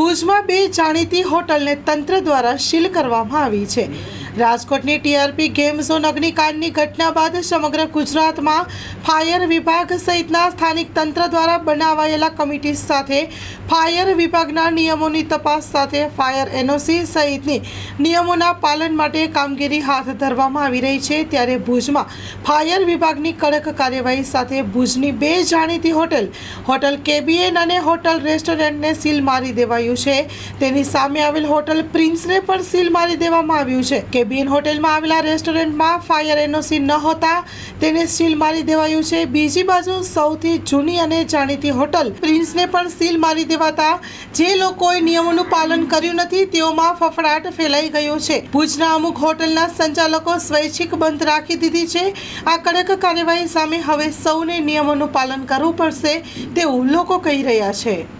ભુજમાં બે જાણીતી હોટલને તંત્ર દ્વારા સીલ કરવામાં આવી છે. રાજકોટની ટીઆરપી ગેમ ઝોન અગ્નિકાંડની ઘટના બાદ સમગ્ર ગુજરાતમાં ફાયર વિભાગ સહિતના સ્થાનિક તંત્ર દ્વારા બનાવાયેલા કમિટી સાથે ફાયર વિભાગના નિયમોની તપાસ સાથે ફાયર એનઓસી સહિતની નિયમોના પાલન માટે કામગીરી હાથ ધરવામાં આવી રહી છે. ત્યારે ભુજમાં ફાયર વિભાગની કડક કાર્યવાહી સાથે ભુજની બે જાણીતી હોટેલ, હોટલ કેબીએન અને હોટલ રેસ્ટોરન્ટને સીલ મારી દેવાયું છે. તેની સામે આવેલ હોટલ પ્રિન્સને પણ સીલ મારી દેવામાં આવ્યું છે. કેબીએન હોટેલમાં આવેલા રેસ્ટોરન્ટમાં ફાયર એનઓસી ન હોતા. તેને સીલ મારી દેવાયું છે. બીજી બાજુ સૌથી જૂની અને જાણીતી હોટલ પ્રિન્સને પણ સીલ મારી દેવાતા જે લોકોએ નિયમોનું પાલન કર્યું નથી તેઓમાં ફફડાટ ફેલાઈ ગયો છે. ભુજના અમુક હોટલના સંચાલકો સ્વૈચ્છિક બંધ રાખી દીધી છે. આ કડક કાર્યવાહી સામે હવે સૌને નિયમોનું પાલન કરવું પડશે તેવું લોકો કહી રહ્યા છે.